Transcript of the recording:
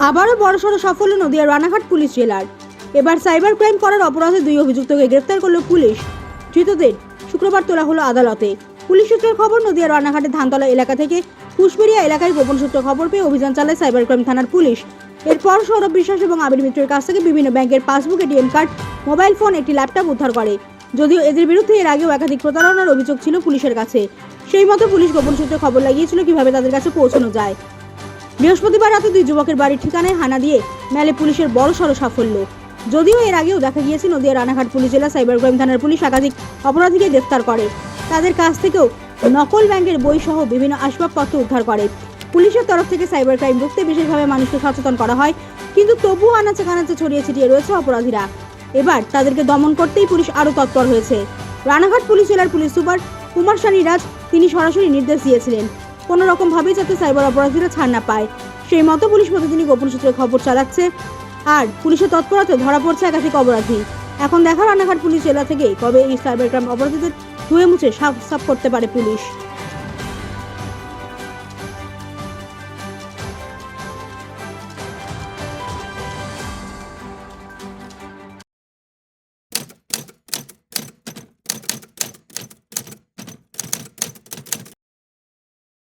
আবারও বড়সড় সাফল্য নদিয়া রানাঘাট পুলিশ জেলার। এবার সাইবার ক্রাইম করার অপরাধে দুই অভিযুক্তকে গ্রেফতার করল পুলিশ। ধৃতদের শুক্রবার তোলা হলো আদালতে। পুলিশ সূত্রের খবর নদিয়া রানাঘাটের ধানতলা এলাকা থেকে কুশবেরিয়া এলাকায় গোপন সূত্র খবর পেয়ে অভিযান চালায় সাইবার ক্রাইম থানার পুলিশ। এরপর সৌরভ বিশ্বাস এবং আবির মিত্রের কাছ থেকে বিভিন্ন ব্যাংকের passbook, ATM card, mobile phone, একটি ল্যাপটপ উদ্ধার করে। যদিও এদের বিরুদ্ধে এর আগেও একাধিক প্রতারণার অভিযোগ ছিল পুলিশের কাছে। সেই মতো পুলিশ গোপন সূত্রে খবর লাগিয়েছিল কীভাবে তাদের কাছে পৌঁছানো যায়। বৃহস্পতিবার রাতে দুই যুবকের বাড়ির ঠিকানায় হানা দিয়ে মেলে পুলিশের বড় সড় সাফল্য। যদিও এর আগেও দেখা গিয়েছে নদিয়া রানাঘাট পুলিশ জেলা সাইবার ক্রাইম থানার পুলিশ একাধিক অপরাধীকে গ্রেফতার করে। তাদের কাছ থেকেও নকল ব্যাংকের বই সহ বিভিন্ন আসবাবপত্র উদ্ধার করে। পুলিশের তরফ থেকে সাইবার ক্রাইম রুখতে বিশেষভাবে মানুষকে সচেতন করা হয়, কিন্তু তবুও আনাচে কানাচে ছড়িয়ে ছিটিয়ে রয়েছে অপরাধীরা। এবার তাদেরকে দমন করতেই পুলিশ আরও তৎপর হয়েছে। রানাঘাট পুলিশ জেলার পুলিশ সুপার কুমার শানি রাজ তিনি সরাসরি নির্দেশ দিয়েছিলেন। কোনো রকম ভাবে যাতে সাইবার অপরাধীরা ছাড় না পায়। সেই মতো পুলিশ প্রতিদিনই গোপন সূত্রে খবর চালাচ্ছে। আর পুলিশের তৎপরতা ধরা পড়ছে একাধিক অপরাধী। এখন দেখা রানাঘাট পুলিশ জেলা থেকে কবে এই সাইবার ক্রাইম অপরাধীদের ধুয়ে মুছে সাফ সাফ করতে পারে পুলিশ।